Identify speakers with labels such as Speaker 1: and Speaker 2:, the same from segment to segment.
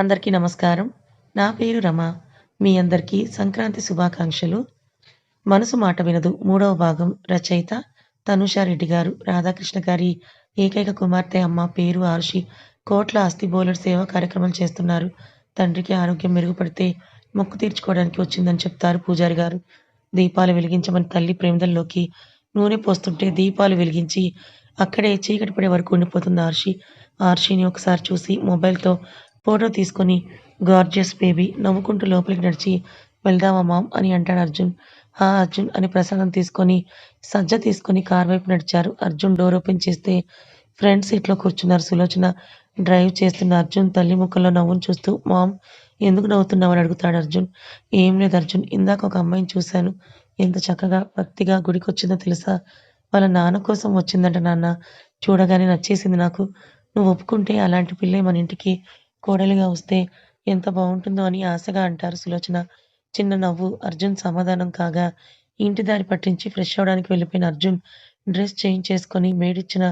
Speaker 1: అందరికీ నమస్కారం. నా పేరు రమ. మీ అందరికీ సంక్రాంతి శుభాకాంక్షలు. 'మనసు మాట వినదు' మూడవ భాగం రచయిత తనుషారెడ్డి గారు. రాధాకృష్ణ గారి ఏకైక కుమార్తె అమ్మ. పేరు ఆర్షి కోట్ల ఆస్తి బోలెడు సేవా కార్యక్రమాలు చేస్తున్నారు. తండ్రికి ఆరోగ్యం మెరుగుపడితే మొక్కు తీర్చుకోవడానికి వచ్చిందని చెప్తారు పూజారి గారు. దీపాలు వెలిగించమని తల్లి ప్రమిదల్లోకి నూనె పోస్తుంటే దీపాలు వెలిగించి అక్కడే చీకటి పడే వరకు ఉండిపోతుంది ఆర్షి. ఆర్షిని ఒకసారి చూసి మొబైల్‌తో ఫోటో తీసుకొని గార్జియస్ బేబీ నవ్వుకుంటూ లోపలికి నడిచి వెళ్దామా మామ్ అని అంటాడు అర్జున్. హా అర్జున్ అని ప్రసాదం తీసుకొని సజ్జ తీసుకొని కార్ వైపు నడిచారు. అర్జున్ డోర్ ఓపెన్ చేస్తే ఫ్రంట్ సీట్‌లో కూర్చున్నారు సులోచన. డ్రైవ్ చేస్తున్న అర్జున్ తల్లి ముఖంలో నవ్వును చూస్తూ మామ్ ఎందుకు నవ్వుతున్నావు అని అడుగుతాడు అర్జున్. ఏం లేదు అర్జున్ ఇందాక ఒక అమ్మాయిని చూశాను. ఎంత చక్కగా భక్తిగా గుడికొచ్చిందో తెలుసా? వాళ్ళ నాన్న కోసం వచ్చిందంట నాన్న. చూడగానే నచ్చేసింది నాకు. నువ్వు ఒప్పుకుంటే అలాంటి పిల్లే మన ఇంటికి కోడలిగా వస్తే ఎంత బాగుంటుందో అని ఆశగా అంటారు సులోచన. చిన్న నవ్వు అర్జున్ సమాధానం కాగా ఇంటి దారి పట్టించి ఫ్రెష్ అవ్వడానికి వెళ్ళిపోయిన అర్జున్ డ్రెస్ చేంజ్ చేసుకొని మేడిచ్చిన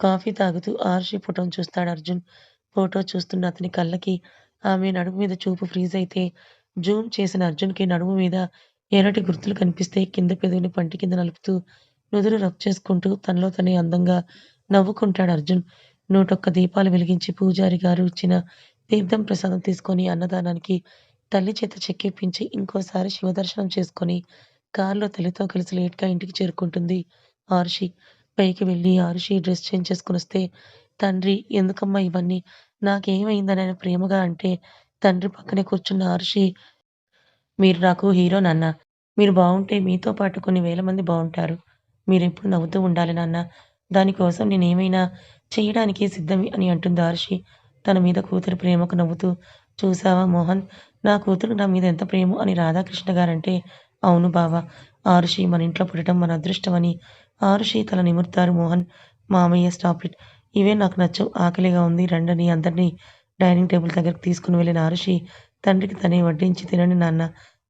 Speaker 1: కాఫీ తాగుతూ ఆర్షి ఫోటోను చూస్తాడు అర్జున్. ఫోటో చూస్తున్న అతని కళ్ళకి ఆమె నడుము మీద చూపు ఫ్రీజ్ అయితే జూమ్ చేసిన అర్జున్‌కి నడుము మీద ఎర్రటి గుర్తులు కనిపిస్తే కింద పెదవిని పంటి కింద నలుపుతూ నుదురు రబ్ చేసుకుంటూ తనలో తనే అందంగా నవ్వుకుంటాడు అర్జున్. నూటొక్క దీపాలు వెలిగించి పూజారి గారు ఇచ్చిన తీర్థం ప్రసాదం తీసుకొని అన్నదానానికి తల్లి చేత చెక్కిప్పించి ఇంకోసారి శివదర్శనం చేసుకొని కారులో తల్లితో కలిసి లేట్‌గా ఇంటికి చేరుకుంటుంది ఆరుషి. పైకి వెళ్ళి ఆరుషి డ్రెస్ చేంజ్ చేసుకొనొస్తే తండ్రి ఎందుకమ్మా ఇవన్నీ? నాకేమైందని ఆయన ప్రేమగా అంటే తండ్రి పక్కనే కూర్చున్న ఆరుషి మీరు నాకు హీరో నాన్న. మీరు బాగుంటే మీతో పాటు కొన్ని వేల మంది బాగుంటారు మీరెప్పుడూ నవ్వుతూ ఉండాలి నాన్న. దానికోసం నేనేమైనా చేయడానికి సిద్ధం అని అంటుంది ఆర్షి తన మీద కూతురు ప్రేమకు నవ్వుతూ చూశావా మోహన్ నా కూతురు నా మీద ఎంత ప్రేమ అని రాధాకృష్ణ గారంటే అవును బావా! ఆరుషి మన ఇంట్లో పుట్టడం మన అదృష్టం అని ఆరుషి తల నిమురుతారు మోహన్. మామయ్య స్టాప్ ఇట్. నాకు నచ్చవు. ఆకలిగా ఉంది రండని అందరినీ డైనింగ్ టేబుల్ దగ్గరకు తీసుకుని వెళ్ళిన ఆరుషి తండ్రికి తనే వడ్డించి తినండి నాన్న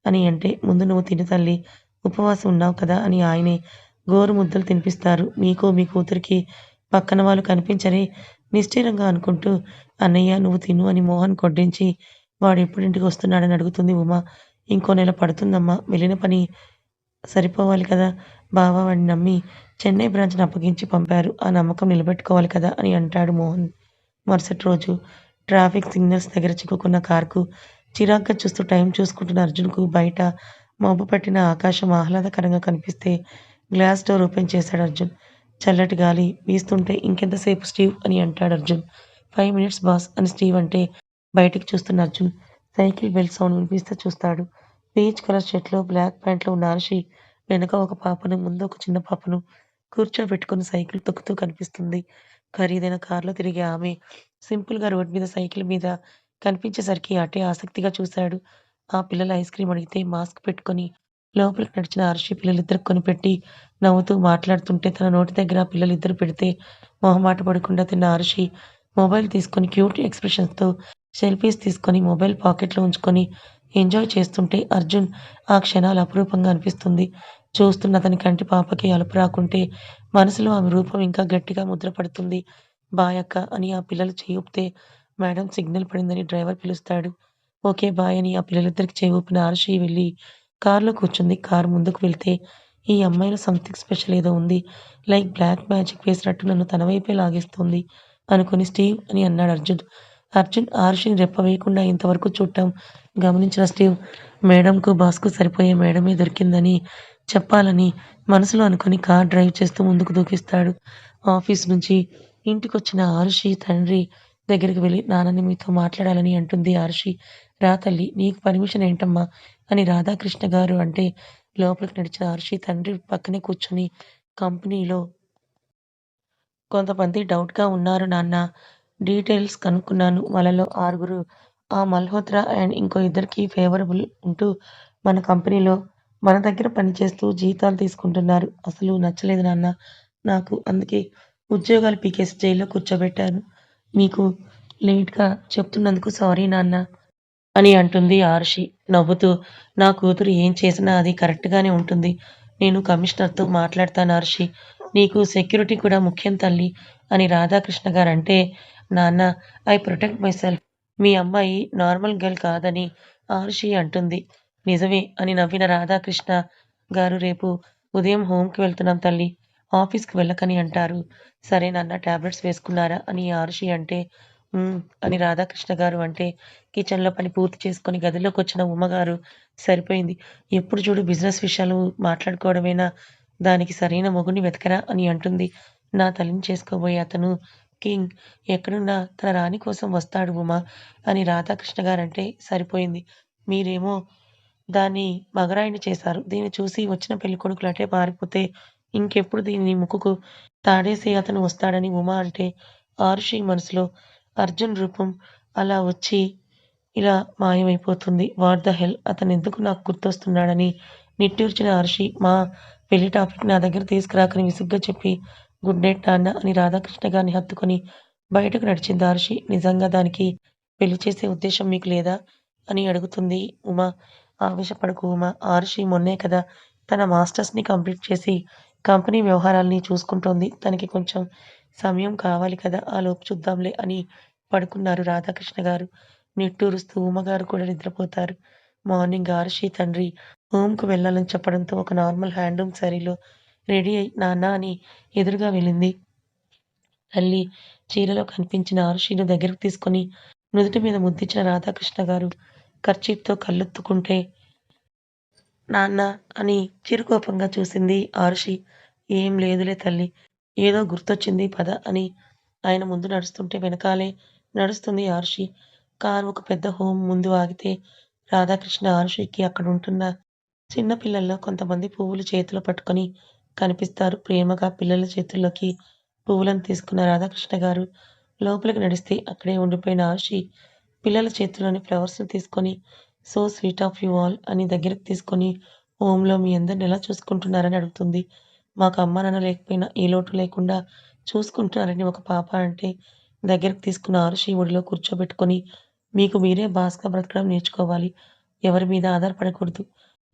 Speaker 1: అని అంటే ముందు నువ్వు తిని తల్లి ఉపవాసం ఉన్నావు కదా అని ఆయనే గోరు ముద్దలు తినిపిస్తారు. మీకో మీ కూతురికి పక్కన వాళ్ళు కనిపించరే నిశ్చయంగా అనుకుంటూ అన్నయ్య నువ్వు తిను అని మోహన్ కొడ్డించి వాడు ఎప్పుడింటికి వస్తున్నాడని అడుగుతుంది ఉమా ఇంకో నెల పడుతుందమ్మా. వెళ్ళిన పని సరిపోవాలి కదా! బావా వాడిని నమ్మి చెన్నై బ్రాంచ్‌ని అప్పగించి పంపారు. ఆ నమ్మకం నిలబెట్టుకోవాలి కదా! అని అంటాడు మోహన్. మరుసటి రోజు ట్రాఫిక్ సిగ్నల్స్ దగ్గర చిక్కుకున్న కార్‌కు చిరాగ్గా చూస్తూ టైం చూసుకుంటున్న అర్జున్‌కు బయట మబ్బు పట్టిన ఆకాశం ఆహ్లాదకరంగా కనిపిస్తే గ్లాస్ డోర్ ఓపెన్ చేశాడు అర్జున్. చల్లటి గాలి వీస్తుంటే ఇంకెంతసేపు స్టీవ్ అని అంటాడు అర్జున్. ఫైవ్ మినిట్స్ బాస్ అని స్టీవ్ అంటే బయటికి చూస్తున్న అర్జున్ సైకిల్ బెల్ సౌండ్ వినిపిస్తే చూస్తాడు. పీచ్ కలర్ షర్ట్‌లో బ్లాక్ ప్యాంట్‌లో ఉన్న ఆరుషి వెనక ఒక పాపను ముందు ఒక చిన్న పాపను కూర్చోబెట్టుకుని సైకిల్ తొక్కుతూ కనిపిస్తుంది. ఖరీదైన కారులో తిరిగే ఆమె సింపుల్‌గా రోడ్ మీద సైకిల్ మీద కనిపించేసరికి అటే ఆసక్తిగా చూశాడు. ఆ పిల్లలు ఐస్ క్రీమ్ అడిగితే మాస్క్ పెట్టుకొని లోపలికి నడిచిన ఆరుషి పిల్లలిద్దరు కొనిపెట్టి నవ్వుతూ మాట్లాడుతుంటే తన నోటి దగ్గర పిల్లలిద్దరు పెడితే మొహమాట పడకుండా తిన్న ఆరుషి మొబైల్ తీసుకొని క్యూట్ ఎక్స్‌ప్రెషన్స్‌తో సెల్ఫీస్ తీసుకొని మొబైల్ పాకెట్‌లో ఉంచుకొని ఎంజాయ్ చేస్తుంటే అర్జున్ ఆ క్షణాలు అపురూపంగా అనిపిస్తుంది. చూస్తున్న అతని కంటి పాపకి అలుపు రాకుంటే మనసులో ఆమె రూపం ఇంకా గట్టిగా ముద్రపడుతుంది. బాయ్ అక్క అని ఆ పిల్లలు చేయూపితే మేడం సిగ్నల్ పడిందని డ్రైవర్ పిలుస్తాడు. ఓకే బాయ్ అని ఆ పిల్లలిద్దరికి చేయూపిన ఊపిన వెళ్ళి కార్‌లో కూర్చుంది. కార్ ముందుకు వెళ్తే ఈ అమ్మాయిలో సంథింగ్ స్పెషల్ ఏదో ఉంది. లైక్ బ్లాక్ మ్యాజిక్ వేసినట్టు నన్ను తన వైపే లాగేస్తుంది అనుకుని స్టీవ్ అని అన్నాడు అర్జున్. అర్జున్ ఆరుషిని రెప్ప వేయకుండా ఇంతవరకు చూడటం గమనించిన స్టీవ్ మేడంకు బాస్‌కు సరిపోయే మేడమే దొరికిందని చెప్పాలని మనసులో అనుకుని కార్ డ్రైవ్ చేస్తూ ముందుకు దూకిస్తాడు. ఆఫీస్ నుంచి ఇంటికి వచ్చిన ఆరుషి తండ్రి దగ్గరికి వెళ్ళి నాన్నని మీతో మాట్లాడాలని అంటుంది ఆరుషి. రా తల్లి నీకు పర్మిషన్ ఏంటమ్మా అని రాధాకృష్ణ గారు అంటే లోపలికి నడిచిన హర్షి తండ్రి పక్కనే కూర్చుని కంపెనీలో కొంతమంది డౌట్‌గా ఉన్నారు నాన్న డీటెయిల్స్ కనుక్కున్నాను. వాళ్ళలో ఆరుగురు ఆ మల్హోత్రా అండ్ ఇంకో ఇద్దరికి ఫేవరబుల్ ఉంటూ మన కంపెనీలో మన దగ్గర పనిచేస్తూ జీతాలు తీసుకుంటున్నారు. అసలు నచ్చలేదు నాన్న నాకు. అందుకే ఉద్యోగాలు పీకేసి జైల్లో కూర్చోబెట్టాను. మీకు లేట్‌గా చెప్తున్నందుకు సారీ నాన్న అని అంటుంది ఆర్షి నవ్వుతూ. నా కూతురు ఏం చేసినా అది కరెక్ట్‌గానే ఉంటుంది. నేను కమిషనర్‌తో మాట్లాడతాను ఆర్షి నీకు సెక్యూరిటీ కూడా ముఖ్యం తల్లి అని రాధాకృష్ణ గారు అంటే నాన్న ఐ ప్రొటెక్ట్ మై సెల్ఫ్ మీ అమ్మాయి నార్మల్ గర్ల్ కాదని ఆర్షి అంటుంది. నిజమే అని నవ్విన రాధాకృష్ణ గారు రేపు ఉదయం హోంకి వెళ్తున్నాం తల్లి ఆఫీస్‌కి వెళ్ళకని అంటారు. సరే నాన్న టాబ్లెట్స్ వేసుకున్నారా? అని ఆర్షి అంటే అని రాధాకృష్ణ గారు అంటే కిచెన్‌లో పని పూర్తి చేసుకొని గదిలోకొచ్చిన ఉమ్మగారు సరిపోయింది. ఎప్పుడు చూడు బిజినెస్ విషయాలు మాట్లాడుకోవడమేనా? దానికి సరైన మొగుడ్ని వెతకరా? అని అంటుంది. నా తల్లిని చేసుకోబోయే అతను కింగ్ ఎక్కడున్నా తన రాణి కోసం వస్తాడు ఉమా అని రాధాకృష్ణ గారంటే సరిపోయింది. మీరేమో దాన్ని మగరాయిని చేశారు. దీన్ని చూసి వచ్చిన పెళ్ళికొడుకులు అటే పారిపోతే ఇంకెప్పుడు దీని ముక్కుకు తాడేసి అతను వస్తాడని ఉమా అంటే ఆరుషి మనసులో అర్జున్ రూపం అలా వచ్చి ఇలా మాయమైపోతుంది. వాట్ ద హెల్ అతను ఎందుకు నాకు గుర్తొస్తున్నాడని నిట్టూర్చిన ఆరుషి మా పెళ్ళి టాపిక్ నా దగ్గర తీసుకురాకని విసుగ్గా చెప్పి గుడ్ నైట్ నాన్న అని రాధాకృష్ణ గారిని హత్తుకొని బయటకు నడిచింది ఆరుషి. నిజంగా దానికి పెళ్ళి చేసే ఉద్దేశం మీకు లేదా? అని అడుగుతుంది ఉమా ఆవేశపడకు ఉమా! ఆర్షి మొన్నే కదా తన మాస్టర్స్‌ని కంప్లీట్ చేసి కంపెనీ వ్యవహారాల్ని చూసుకుంటోంది. తనకి కొంచెం సమయం కావాలి కదా! ఆలోపు చూద్దాంలే అని పడుకున్నారు రాధాకృష్ణ గారు. నిట్టూరుస్తూ ఉమ్మగారు కూడా నిద్రపోతారు. మార్నింగ్ ఆరుషి తండ్రి హోమ్కు వెళ్ళాలని చెప్పడంతో ఒక నార్మల్ హ్యాండ్లూమ్ శారీలో రెడీ అయి నాన్న అని ఎదురుగా వెళ్ళింది. తల్లి చీరలో కనిపించిన ఆరుషిని దగ్గరకు తీసుకొని నుదుటి మీద ముద్దించిన రాధాకృష్ణ గారు ఖర్చీప్తో కళ్ళొత్తుకుంటే నాన్న అని చిరుకోపంగా చూసింది ఆరుషి. ఏం లేదులే తల్లి ఏదో గుర్తొచ్చింది పద అని ఆయన ముందు నడుస్తుంటే వెనకాలే నడుస్తుంది ఆర్షి కారు ఒక పెద్ద హోమ్ ముందు ఆగితే రాధాకృష్ణ ఆర్షికి అక్కడుంటున్న చిన్న పిల్లల్లో కొంతమంది పువ్వులు చేతిలో పట్టుకొని కనిపిస్తారు. ప్రేమగా పిల్లల చేతుల్లోకి పువ్వులను తీసుకున్న రాధాకృష్ణ గారు లోపలికి నడిస్తే అక్కడే ఉండిపోయిన ఆర్షి పిల్లల చేతిలోని ఫ్లవర్స్‌ని తీసుకొని so sweet of you all అని దగ్గరికి తీసుకొని హోమ్‌లో మీ అందరిని ఎలా చూసుకుంటున్నారని అడుగుతుంది. మాకు అమ్మానాన్న లేకపోయినా ఏ లోటు లేకుండా చూసుకుంటున్నారని ఒక పాప అంటే దగ్గరకు తీసుకున్న ఆరుషి ఒడిలో కూర్చోబెట్టుకొని మీకు మీరే బాస్‌గా బ్రతకడం నేర్చుకోవాలి. ఎవరి మీద ఆధారపడకూడదు.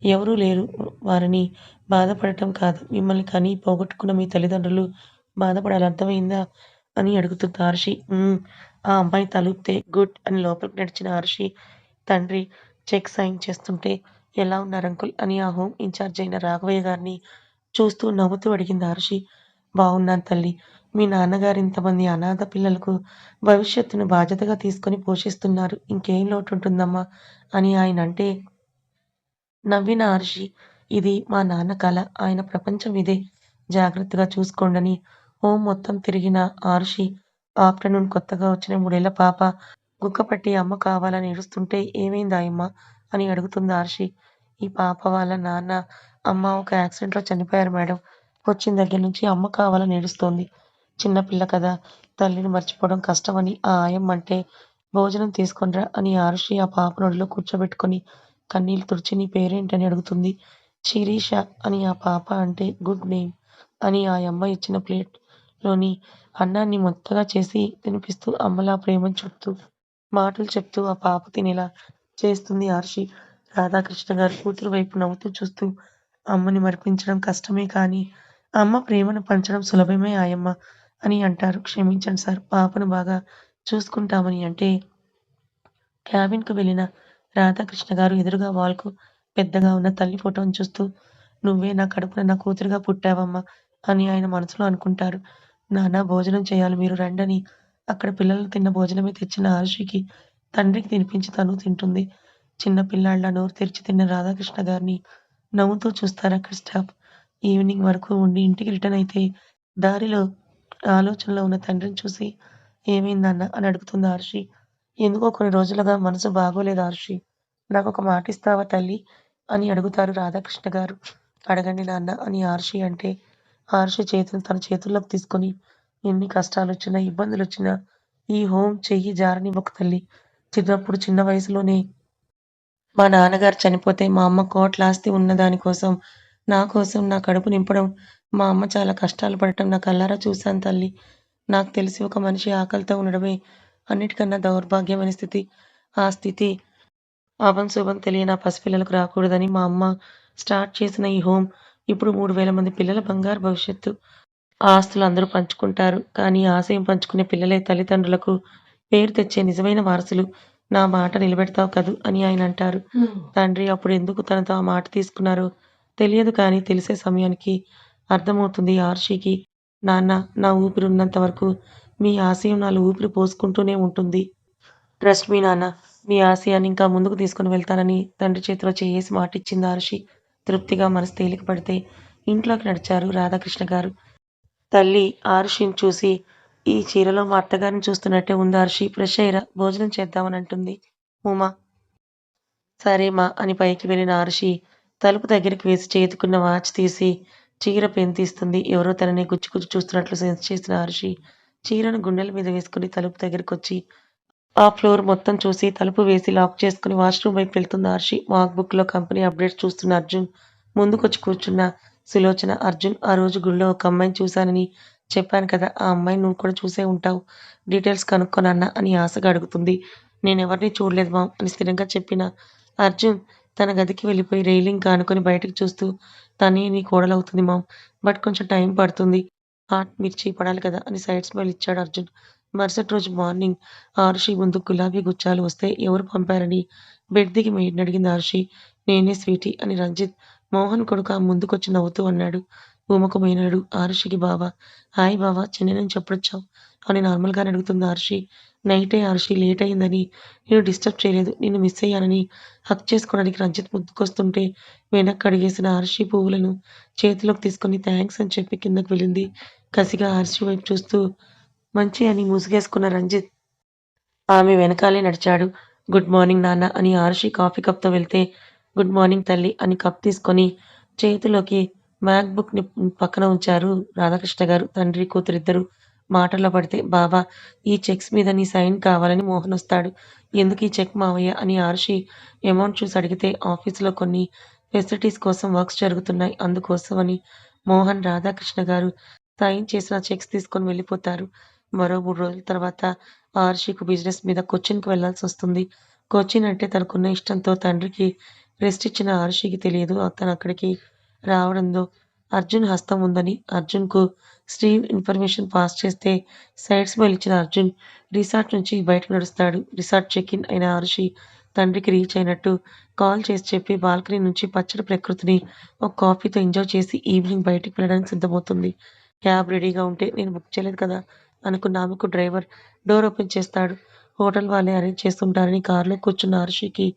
Speaker 1: ఎవరూ లేరు వారిని బాధపడటం కాదు. మిమ్మల్ని కానీ పోగొట్టుకున్న మీ తల్లిదండ్రులు బాధపడాలి అర్థమైందా అని అడుగుతుంది ఆర్షి ఆ అమ్మాయి తలూపితే గుడ్ అని లోపలికి నడిచిన ఆర్షి తండ్రి చెక్ సైన్ చేస్తుంటే ఎలా ఉన్నారు అంకుల్ అని ఆ హోమ్ ఇన్ఛార్జ్ అయిన రాఘవయ్య గారిని చూస్తూ నవ్వుతూ అడిగింది ఆరుషి. బాగున్నాను తల్లి మీ నాన్నగారు ఇంతమంది అనాథ పిల్లలకు భవిష్యత్తును బాధ్యతగా తీసుకొని పోషిస్తున్నారు. ఇంకేం లోటు ఉంటుందమ్మా అని ఆయన అంటే నవ్విన ఆర్షి ఇది మా నాన్న కళ ఆయన ప్రపంచం ఇదే. జాగ్రత్తగా చూసుకోండని ఓం మొత్తం తిరిగిన ఆర్షి ఆఫ్టర్‌నూన్ కొత్తగా వచ్చిన మూడేళ్ళ పాప గుక్కపట్టి అమ్మ కావాలని ఏడుస్తుంటే ఏమైందాయమ్మా? అని అడుగుతుంది ఆర్షి ఈ పాప వాళ్ళ నాన్న, అమ్మ ఒక యాక్సిడెంట్‌లో చనిపోయారు మేడం. వచ్చిన దగ్గర్నుంచి అమ్మ కావాలని ఏడుస్తోంది. చిన్నపిల్ల కదా! తల్లిని మర్చిపోవడం కష్టమని ఆ ఆయమ్మంటే భోజనం తీసుకొనిరా అని ఆరుషి ఆ పాప ఒడిలో కూర్చోబెట్టుకొని కన్నీళ్ళు తుడిచి నీ పేరేంటని అడుగుతుంది. శిరీష అని ఆ పాప అంటే గుడ్ నేమ్ అని ఆ అమ్మ ఇచ్చిన ప్లేట్‌లోని అన్నాన్ని మొత్తగా చేసి తినిపిస్తూ అమ్మలా ప్రేమను చెప్తూ మాటలు చెప్తూ ఆ పాప తినేలా చేస్తుంది ఆర్షి రాధాకృష్ణ గారు కూతురు వైపు నవ్వుతూ చూస్తూ అమ్మని మరిపించడం కష్టమే కానీ అమ్మ ప్రేమను పంచడం సులభమే ఆయమ్మ అని అంటారు. క్షమించండి సార్ పాపను బాగా చూసుకుంటామని అంటే క్యాబిన్‌కు వెళ్ళిన రాధాకృష్ణ గారు ఎదురుగా వాల్‌కు పెద్దగా ఉన్న తల్లి ఫోటోను చూస్తూ నువ్వే నా కడుపున నా కూతురుగా పుట్టావమ్మా అని ఆయన మనసులో అనుకుంటారు. నాన్న భోజనం చేయాలి మీరు రండని అక్కడ పిల్లలు తిన్న భోజనమే తెచ్చిన ఆరుషికి తండ్రికి తినిపించి తను తింటుంది. చిన్న పిల్లాళ్ళ నోరు తెరిచి తిన్న రాధాకృష్ణ గారిని నవ్వుతూ చూస్తారు అక్కడ స్టాఫ్. ఈవినింగ్ వరకు ఉండి ఇంటికి రిటర్న్ అయితే దారిలో ఆలోచనలో ఉన్న తండ్రిని చూసి ఏమైంది అని అడుగుతుంది ఆర్షి ఎందుకో కొన్ని రోజులుగా మనసు బాగోలేదు ఆర్షి నాకు ఒక మాట ఇస్తావా తల్లి? అని అడుగుతారు రాధాకృష్ణ గారు. అడగండి నాన్న అని ఆర్షి అంటే ఆర్షి చేతులు తన చేతుల్లోకి తీసుకొని ఎన్ని కష్టాలు వచ్చినా ఇబ్బందులు వచ్చినా ఈ హోమ్ చెయ్యి జారని ఒక తల్లి. చిన్నప్పుడు చిన్న వయసులోనే మా నాన్నగారు చనిపోతే మా అమ్మ కోట్ల ఆస్తి ఉన్న దాని కోసం, నా కోసం నా కడుపు నింపడం, మా అమ్మ చాలా కష్టాలు పడటం నా కళ్ళారా చూశాను తల్లి నాకు తెలిసి ఒక మనిషి ఆకలితో ఉండడమే అన్నిటికన్నా దౌర్భాగ్యమైన స్థితి. ఆ స్థితి అభం శుభం తెలియని ఆ పసిపిల్లలకు రాకూడదని మా అమ్మ స్టార్ట్ చేసిన ఈ హోమ్ ఇప్పుడు మూడు వేల మంది పిల్లల బంగారు భవిష్యత్తు. ఆస్తులు అందరూ పంచుకుంటారు. కానీ ఆశయం పంచుకునే పిల్లలే తల్లిదండ్రులకు పేరు తెచ్చే నిజమైన వారసులు. నా మాట నిలబెడతావు కదూ అని ఆయన అంటారు. తండ్రి అప్పుడు ఎందుకు తనతో ఆ మాట తీసుకున్నారో తెలియదు కానీ తెలిసే సమయానికి అర్థమవుతుంది ఆర్షికి నాన్న నా ఊపిరి ఉన్నంత వరకు మీ ఆశయం నాలో ఊపిరి పోసుకుంటూనే ఉంటుంది. ట్రస్ట్ మీ నాన్న మీ ఆశయాన్ని ఇంకా ముందుకు తీసుకుని వెళ్తానని తండ్రి చేతిలో చేసి మాట ఇచ్చింది ఆర్షి. తృప్తిగా మనసు తేలిక పడితే ఇంట్లోకి నడిచారు రాధాకృష్ణ గారు. తల్లి ఆరుషిని చూసి ఈ చీరలో మా అత్తగారిని చూస్తున్నట్టే ఉంది హర్షి. ఫ్రెష్ అయ్యరా భోజనం చేద్దామని అంటుంది ఉమా. సరే మా అని పైకి వెళ్ళిన హర్షి తలుపు దగ్గరికి వేసి చేతుకున్న వాచ్ తీసి చీర పెంతిస్తుంది ఎవరో తనని గుచ్చి గుచ్చి చూస్తున్నట్లు సెన్స్ చేసిన హర్షి చీరను గుండెల మీద వేసుకుని తలుపు దగ్గరికి వచ్చి ఆ ఫ్లోర్ మొత్తం చూసి తలుపు వేసి లాక్ చేసుకుని వాష్రూమ్ వైపు వెళ్తుంది హర్షి వాక్ బుక్లో కంపెనీ అప్డేట్స్ చూస్తున్న అర్జున్ ముందుకొచ్చి కూర్చున్న సులోచన. అర్జున్ ఆ రోజు గుళ్ళో ఒక అమ్మాయిని చూశానని చెప్పాను కదా ఆ అమ్మాయిని నువ్వు కూడా చూసే ఉంటావు. డీటెయిల్స్ కనుక్కోనన్నా అని ఆశగా అడుగుతుంది. నేను ఎవరిని చూడలేదు మామ్ అని స్థిరంగా చెప్పిన. అర్జున్ తన గదికి వెళ్ళిపోయి రైలింగ్ కానుకొని బయటకు చూస్తూ తనే నీ కోడలవుతుంది మామ్ బట్ కొంచెం టైం పడుతుంది. హాట్ మిర్చి పడాలి కదా అని సైడ్ స్మైల్ ఇచ్చాడు అర్జున్. మరుసటి రోజు మార్నింగ్ ఆరుషి ముందు గులాబీ గుచ్చాలు వస్తే ఎవరు పంపారని బెడ్ దిగి మెయిడ్ని అడిగింది ఆరుషి. నేనే స్వీటీ అని రంజిత్ మోహన్ కొడుకు ఆ ముందుకొచ్చి నవ్వుతూ అన్నాడు. ఊమకు పోయినాడు ఆరుషికి బావా హాయ్ బావ చెన్నై నుంచి ఎప్పుడొచ్చావు అని నార్మల్గానే అడుగుతుంది ఆర్షి నైటే ఆర్షి లేట్ అయిందని. నేను డిస్టర్బ్ చేయలేదు. నిన్ను మిస్ అయ్యానని హక్ చేసుకోవడానికి రంజిత్ ముందుకొస్తుంటే వెనక్కి అడిగేసిన ఆర్షి పువ్వులను చేతిలోకి తీసుకొని థ్యాంక్స్ అని చెప్పి కిందకు వెళ్ళింది. కసిగా ఆర్షి వైపు చూస్తూ మంచి అని ముసుగేసుకున్న రంజిత్. ఆమె వెనకాలే నడిచాడు. గుడ్ మార్నింగ్ నాన్న అని ఆర్షి కాఫీ కప్తో వెళ్తే గుడ్ మార్నింగ్ తల్లి అని కప్ తీసుకొని చేతిలోకి మ్యాక్ బుక్ని పక్కన ఉంచారు రాధాకృష్ణ గారు తండ్రి కూతురిద్దరు. మాటల్లో పడితే బాబా ఈ చెక్స్ మీద నీ సైన్ కావాలని మోహన్ వస్తాడు. ఎందుకు ఈ చెక్ మావయ్య? అని ఆర్షి అమౌంట్ చూసి అడిగితే ఆఫీసులో కొన్ని ఫెసిలిటీస్ కోసం వర్క్స్ జరుగుతున్నాయి. అందుకోసం అని మోహన్ రాధాకృష్ణ గారు సైన్ చేసిన చెక్స్ తీసుకొని వెళ్ళిపోతారు. మరో మూడు రోజుల తర్వాత ఆర్షికు బిజినెస్ మీద కొచ్చిన్కి వెళ్ళాల్సి వస్తుంది. కొచ్చిన్ అంటే తనకున్న ఇష్టంతో తండ్రికి రెస్ట్ ఇచ్చిన ఆర్షికి తెలియదు. తను అక్కడికి రావడంతో అర్జున్ హస్తం ఉందని అర్జున్కు స్టీవ్ ఇన్ఫర్మేషన్ పాస్ చేస్తే సైడ్ స్మైల్ ఇచ్చిన అర్జున్ రిసార్ట్ నుంచి బయటకు నడుస్తాడు. రిసార్ట్ చెక్ ఇన్ అయిన ఆరుషి తండ్రికి రీచ్ అయినట్టు కాల్ చేసి చెప్పి బాల్కనీ నుంచి పచ్చడి ప్రకృతిని ఒక కాఫీతో ఎంజాయ్ చేసి ఈవినింగ్ బయటికి వెళ్ళడానికి సిద్ధమవుతుంది. క్యాబ్ రెడీగా ఉంటే నేను బుక్ చేయలేదు కదా అనుకున్న ఆమెకు డ్రైవర్ డోర్ ఓపెన్ చేస్తాడు. హోటల్ వాళ్ళే అరేంజ్ చేస్తుంటారని కారులో కూర్చున్న హర్షికి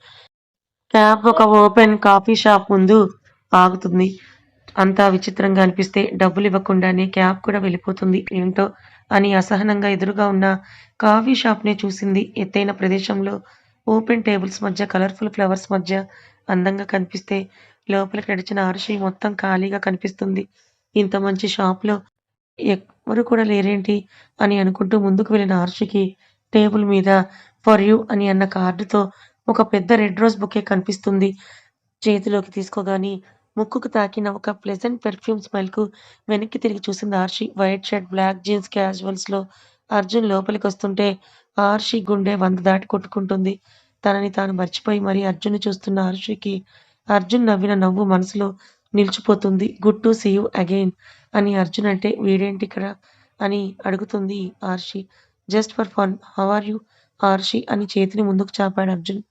Speaker 1: క్యాబ్ ఒక ఓపెన్ కాఫీ షాప్ ముందు ఆగుతుంది. అంతా విచిత్రంగా అనిపిస్తే డబ్బులు ఇవ్వకుండానే క్యాబ్ కూడా వెళ్ళిపోతుంది. ఏంటో అని అసహనంగా ఎదురుగా ఉన్న కాఫీ షాప్నే చూసింది ఎత్తైన ప్రదేశంలో ఓపెన్ టేబుల్స్ మధ్య కలర్ఫుల్ ఫ్లవర్స్ మధ్య అందంగా కనిపిస్తే లోపలికి నడిచిన ఆర్షి మొత్తం ఖాళీగా కనిపిస్తుంది. ఇంత మంచి షాప్లో ఎవ్వరు కూడా లేరేంటి అని అనుకుంటూ ముందుకు వెళ్ళిన ఆర్షికి టేబుల్ మీద ఫర్ యూ అని అన్న కార్డుతో ఒక పెద్ద రెడ్ రోజ్ బుకే కనిపిస్తుంది. చేతిలోకి తీసుకోగాని ముక్కుకు తాకిన ఒక ప్లెజెంట్ పెర్ఫ్యూమ్ స్మెల్కు వెనక్కి తిరిగి చూసింది Arshi. White shirt black jeans క్యాజువల్స్లో Arjun లోపలికి వస్తుంటే ఆర్షి గుండె వంద దాటి కొట్టుకుంటుంది. తనని తాను మర్చిపోయి మరీ అర్జున్ చూస్తున్న ఆర్షికి అర్జున్ నవ్విన నవ్వు మనసులో నిలిచిపోతుంది. Good to see you again అని అర్జున్ అంటే వీడేంటి ఇక్కడ అని అడుగుతుంది Arshi. Just for fun how are you Arshi అని చేతిని ముందుకు చాపాడు అర్జున్.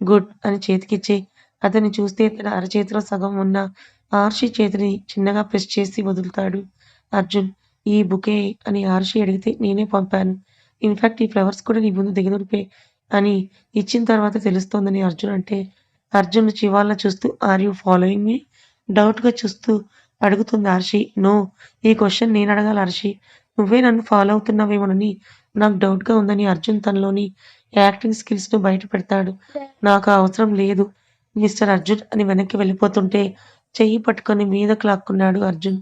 Speaker 1: గుడ్ అని చేతికిచ్చి అతన్ని చూస్తే తన అరచేతిలో సగం ఉన్న ఆర్షి చేతిని చిన్నగా ప్రెస్ చేసి వదులుతాడు. అర్జున్ ఈ బుకే అని ఆర్షి అడిగితే నేనే పంపాను. ఇన్ఫ్యాక్ట్ ఈ ఫ్లవర్స్ కూడా నీ ముందు దిగదుడిపే అని ఇచ్చిన తర్వాత తెలుస్తోందని అర్జున్ అంటే అర్జున్ చివాళ్ళ చూస్తూ ఆర్ యూ ఫాలోయింగ్ మీ డౌట్గా చూస్తూ అడుగుతుంది హర్షి నో ఈ క్వశ్చన్ నేను అడగాలి హర్షి నువ్వే నన్ను ఫాలో అవుతున్నావేమోనని నాకు డౌట్గా ఉందని అర్జున్ తనలోని యాక్టింగ్ స్కిల్స్ను బయట పెడతాడు నాకు అవసరం లేదు. మిస్టర్ అర్జున్ అని వెనక్కి వెళ్ళిపోతుంటే చెయ్యి పట్టుకొని మీదకు లాక్కున్నాడు అర్జున్.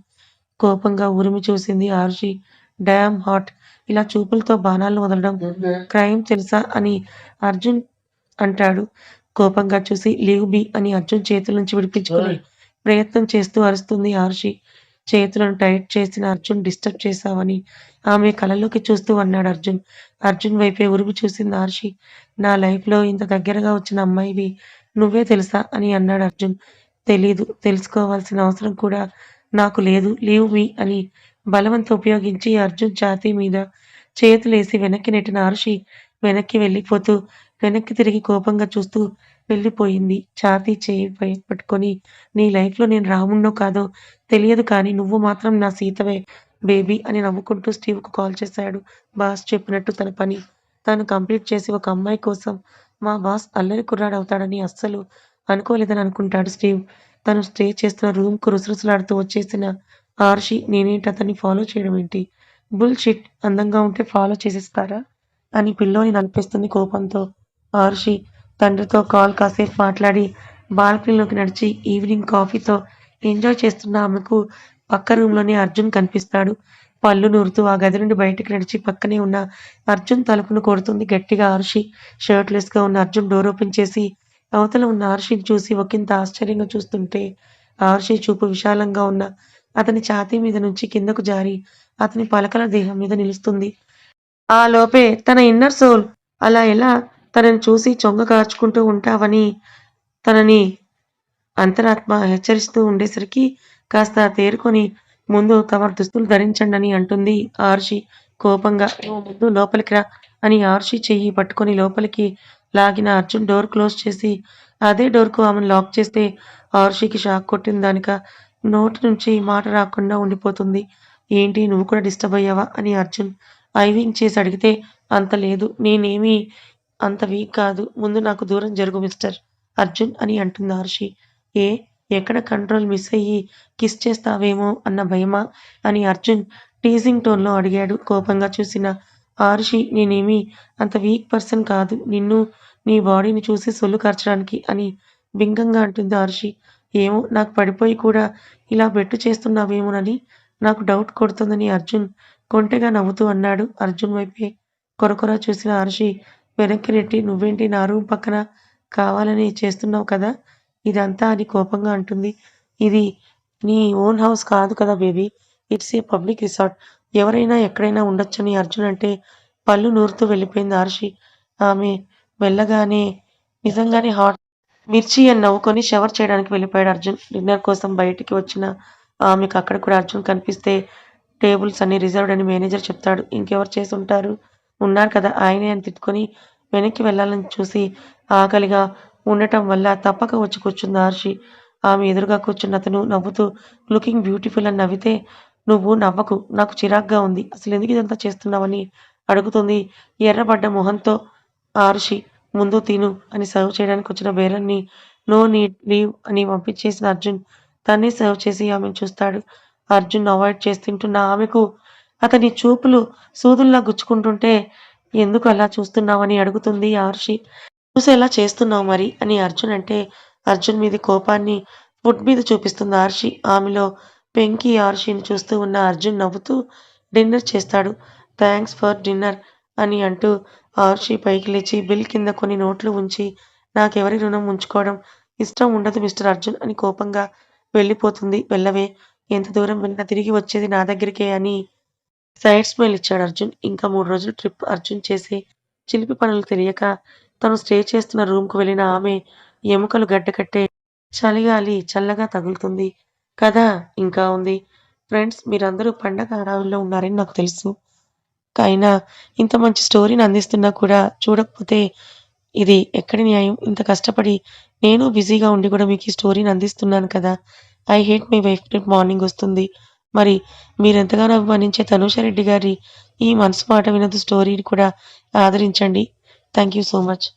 Speaker 1: కోపంగా ఉరిమి చూసింది ఆర్షి. Dam hot. ఇలా చూపులతో బాణాలు వదలడం క్రైమ్ తెలుసా అని అర్జున్ అంటాడు. కోపంగా చూసి లీవ్ బి అని అర్జున్ చేతుల నుంచి విడిపించుకుని ప్రయత్నం చేస్తూ అరుస్తుంది ఆర్షి. చేతులను టైట్ చేసిన అర్జున్ డిస్టర్బ్ చేశావని ఆమె కళ్ళలోకి చూస్తూ అన్నాడు అర్జున్. అర్జున్ వైపే ఉరుగు చూసింది ఆర్షి. నా లైఫ్లో ఇంత దగ్గరగా వచ్చిన అమ్మాయివి నువ్వే తెలుసా అని అన్నాడు అర్జున్ తెలీదు తెలుసుకోవాల్సిన అవసరం కూడా నాకు లేదు లీవ్ మీ అని బలవంత ఉపయోగించి అర్జున్ ఛాతీ మీద చేతులేసి వెనక్కి నెట్టిన ఆర్షి వెనక్కి వెళ్ళిపోతూ వెనక్కి తిరిగి కోపంగా చూస్తూ వెళ్ళిపోయింది. ఛాతీ చేయి పై పట్టుకొని నీ లైఫ్‌లో నేను రాముణ్ణో కాదో తెలియదు కానీ నువ్వు మాత్రం నా సీతవే బేబీ అని నవ్వుకుంటూ స్టీవ్‌కు కాల్ చేశాడు. బాస్ చెప్పినట్టు తన పని తాను కంప్లీట్ చేసి ఒక అమ్మాయి కోసం మా బాస్ అల్లరి కుర్రాడవుతాడని అస్సలు అనుకోలేదని అనుకుంటాడు స్టీవ్. తను స్టే చేస్తున్న రూమ్‌కు రుసరుసలాడుతూ వచ్చేసిన ఆర్షి నేనేంటి అతన్ని ఫాలో చేయడం ఏంటి బుల్ షిట్ అందంగా ఉంటే ఫాలో చేసేస్తారా? అని పిల్లోని నలిపేస్తుంది కోపంతో. ఆర్షి తండ్రితో కాల్ కాసేపు మాట్లాడి బాల్కనీలోకి నడిచి ఈవినింగ్ కాఫీతో ఎంజాయ్ చేస్తున్న ఆమెకు పక్క రూమ్‌లోనే అర్జున్ కనిపిస్తాడు. పళ్ళు నూరుతూ ఆ గది నుండి బయటికి నడిచి పక్కనే ఉన్న అర్జున్ తలుపును కొడుతుంది గట్టిగా ఆర్షి షర్ట్‌లెస్‌గా ఉన్న అర్జున్ డోర్ ఓపెన్ చేసి అవతల ఉన్న ఆర్షిని చూసి ఒకింత ఆశ్చర్యంగా చూస్తుంటే ఆర్షి చూపు విశాలంగా ఉన్న అతని ఛాతీ మీద నుంచి కిందకు జారి అతని పలకల దేహం మీద నిలుస్తుంది. ఆ లోపే తన ఇన్నర్ సోల్ అలా ఎలా తనని చూసి చొంగ కార్చుకుంటూ ఉంటావని తనని అంతరాత్మ హెచ్చరిస్తూ ఉండేసరికి కాస్త తేరుకొని ముందు తమరు దుస్తులు ధరించండి అని అంటుంది ఆర్షి కోపంగా. నువ్వు ముందు లోపలికి రా అని ఆర్షి చెయ్యి పట్టుకొని లోపలికి లాగిన అర్జున్ డోర్ క్లోజ్ చేసి అదే డోర్‌కు ఆమెను లాక్ చేస్తే ఆర్షికి షాక్ కొట్టిన దానిక నోటి నుంచి మాట రాకుండా ఉండిపోతుంది. ఏంటి నువ్వు కూడా డిస్టర్బ్ అయ్యావా? అని అర్జున్ ఐవింగ్ చేసి అడిగితే అంత లేదు. నేనేమీ అంత వీక్ కాదు. ముందు నాకు దూరం జరుగు మిస్టర్ అర్జున్ అని అంటుంది ఆర్షి. ఏ ఎక్కడ కంట్రోల్ మిస్ అయ్యి కిస్ చేస్తావేమో అన్న భయమా? అని అర్జున్ టీజింగ్ టోన్‌లో అడిగాడు కోపంగా చూసిన ఆరుషి నేనేమి అంత వీక్ పర్సన్ కాదు. నిన్ను, నీ బాడీని చూసి సొల్లు కార్చడానికి అని బింకంగా అంటుంది ఆరుషి. ఏమో నాకు పడిపోయి కూడా ఇలా బెట్టు చేస్తున్నావేమోనని నాకు డౌట్ కొడుతుందని అర్జున్ కొంటెగా నవ్వుతూ అన్నాడు. అర్జున్ వైపే కొరకొర చూసిన ఆరుషి వెనక్కి నెట్టి నువ్వేంటి నా రూమ్ పక్కన కావాలని చేస్తున్నావు కదా ఇదంతా అని కోపంగా అంటుంది. ఇది నీ ఓన్ హౌస్ కాదు కదా baby. It's a public resort. ఎవరైనా ఎక్కడైనా ఉండొచ్చని అర్జున్ అంటే పళ్ళు నూరుతూ వెళ్ళిపోయింది ఆర్షి ఆమె వెళ్ళగానే నిజంగానే హాట్ మిర్చి అని నవ్వుకొని షవర్ చేయడానికి వెళ్ళిపోయాడు అర్జున్. డిన్నర్ కోసం బయటికి వచ్చిన ఆమెకు అక్కడ కూడా అర్జున్ కనిపిస్తే టేబుల్స్ అన్ని రిజర్వ్డ్ అని మేనేజర్ చెప్తాడు. ఇంకెవరు చేసి ఉంటారు ఉన్నారు కదా ఆయనే అని తిట్టుకొని వెనక్కి వెళ్ళాలని చూసి ఆకలిగా ఉండటం వల్ల తప్పక వచ్చి కూర్చుంది ఆర్షి. ఆమె ఎదురుగా కూర్చున్న అతను నవ్వుతూ లుకింగ్ బ్యూటిఫుల్ అని నవ్వితే నువ్వు నవ్వకు. నాకు చిరాగ్గా ఉంది. అసలు ఎందుకు ఇదంతా చేస్తున్నావని అడుగుతుంది ఎర్రబడ్డ మొహంతో ఆర్షి ముందు తిను అని సర్వ్ చేయడానికి వచ్చిన బేరర్‌ని నో నీడ్ లీవ్ అని పంపించేసిన అర్జున్ తనే సర్వ్ చేసి ఆమెను చూస్తాడు. అర్జున్ అవాయిడ్ చేసి తింటున్న ఆమెకు అతని చూపులు సూదుల్లా గుచ్చుకుంటుంటే ఎందుకు అలా చూస్తున్నావని అడుగుతుంది ఆర్షి చూసేలా చేస్తున్నావు మరి అని అర్జున్ అంటే అర్జున్ మీద కోపాన్ని ఫుడ్ మీద చూపిస్తుంది ఆర్షి ఆమెలో పెంకి ఆర్షిని చూస్తూ ఉన్న అర్జున్ నవ్వుతూ డిన్నర్ చేస్తాడు. థ్యాంక్స్ ఫర్ డిన్నర్ అని అంటూ ఆర్షి పైకి లేచి బిల్ కింద కొన్ని నోట్లు ఉంచి నాకెవరి రుణం ఉంచుకోవడం ఇష్టం ఉండదు మిస్టర్ అర్జున్ అని కోపంగా వెళ్ళిపోతుంది. వెళ్ళవే ఎంత దూరం వెళ్ళినా తిరిగి వచ్చేది నా దగ్గరికే అని సైడ్ స్మైల్ ఇచ్చాడు అర్జున్. ఇంకా మూడు రోజులు ట్రిప్ అర్జున్ చేసే చిలిపి పనులు తెలియక తను స్టే చేస్తున్న రూమ్‌కు వెళ్ళిన ఆమె ఎముకలు గడ్డకట్టే చలిగాలి చల్లగా తగులుతుంది. కథ ఇంకా ఉంది. ఫ్రెండ్స్ మీరందరూ పండగ హడావుల్లో ఉన్నారని నాకు తెలుసు. అయినా ఇంత మంచి స్టోరీని అందిస్తున్నా కూడా చూడకపోతే ఇది ఎక్కడి న్యాయం? ఇంత కష్టపడి నేను బిజీగా ఉండి కూడా మీకు ఈ స్టోరీని అందిస్తున్నాను కదా! ఐ హేట్ మై వైఫ్ రేపు మార్నింగ్ వస్తుంది. మరి మీరెంతగానో అభిమానించే తనూష రెడ్డి గారి ఈ మనసు మాట వినదు స్టోరీని కూడా ఆదరించండి. Thank you so much.